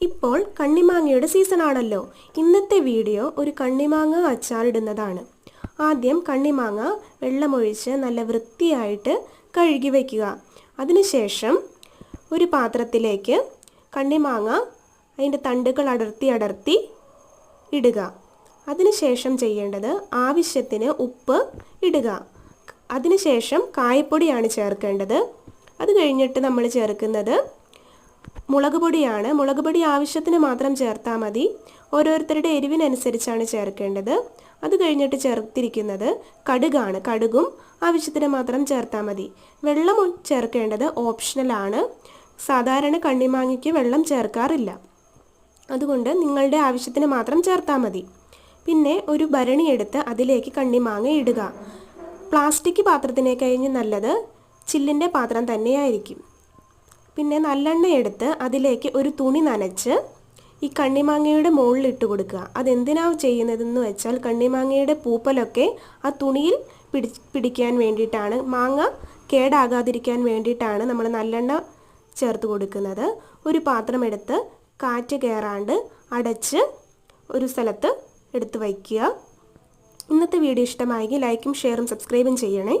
ഇപ്പോൾ കണ്ണിമാങ്ങയുടെ സീസൺ ആണല്ലോ. ഇന്നത്തെ വീഡിയോ ഒരു കണ്ണിമാങ്ങ അച്ചാറിടുന്നതാണ്. ആദ്യം കണ്ണിമാങ്ങ വെള്ളമൊഴിച്ച് നല്ല വൃത്തിയായിട്ട് കഴുകി വയ്ക്കുക അതിനുശേഷം ഒരു പാത്രത്തിലേക്ക് കണ്ണിമാങ്ങ അതിന്റെ തണ്ടുകൾ അടർത്തി അടർത്തി ഇടുക. അതിനുശേഷം ചെയ്യേണ്ടത് ആവശ്യത്തിന് ഉപ്പ് ഇടുക. അതിനുശേഷം കായപ്പൊടിയാണ് ചേർക്കേണ്ടത്. അത് കഴിഞ്ഞിട്ട് നമ്മൾ ചേർക്കുന്നത് മുളക് പൊടിയാണ്. മുളക് പൊടി ആവശ്യത്തിന് മാത്രം ചേർത്താൽ മതി. ഓരോരുത്തരുടെ എരിവിനനുസരിച്ചാണ് ചേർക്കേണ്ടത്. അത് കഴിഞ്ഞിട്ട് ചേർത്തിരിക്കുന്നത് കടുകാണ്. കടുകും ആവശ്യത്തിന് മാത്രം ചേർത്താൽ മതി. വെള്ളം ചേർക്കേണ്ടത് ഓപ്ഷണലാണ് സാധാരണ കണ്ണിമാങ്ങയ്ക്ക് വെള്ളം ചേർക്കാറില്ല. അതുകൊണ്ട് നിങ്ങളുടെ ആവശ്യത്തിന് മാത്രം ചേർത്താൽ മതി. പിന്നെ ഒരു ഭരണി എടുത്ത് അതിലേക്ക് കണ്ണിമാങ്ങ ഇടുക. പ്ലാസ്റ്റിക് പാത്രത്തിനെ കഴിഞ്ഞ് നല്ലത് ചില്ലിന്റെ പാത്രം തന്നെയായിരിക്കും. പിന്നെ നല്ലെണ്ണ എടുത്ത് അതിലേക്ക് ഒരു തുണി നനച്ച് ഈ കണ്ണിമാങ്ങയുടെ മുകളിൽ ഇട്ട് കൊടുക്കുക. അതെന്തിനാണ് ചെയ്യുന്നതെന്ന് വെച്ചാൽ കണ്ണിമാങ്ങയുടെ പൂപ്പലൊക്കെ ആ തുണിയിൽ പിടി പിടിക്കാൻ വേണ്ടിയിട്ടാണ്. മാങ്ങ കേടാകാതിരിക്കാൻ വേണ്ടിയിട്ടാണ് നമ്മൾ നല്ലെണ്ണ ചേർത്ത് കൊടുക്കുന്നത്. ഒരു പാത്രമെടുത്ത് കാറ്റ് കയറാണ്ട് അടച്ച് ഒരു സ്ഥലത്ത് എടുത്ത് വയ്ക്കുക. ഇന്നത്തെ വീഡിയോ ഇഷ്ടമായെങ്കിൽ ലൈക്കും ഷെയറും സബ്സ്ക്രൈബും ചെയ്യണേ.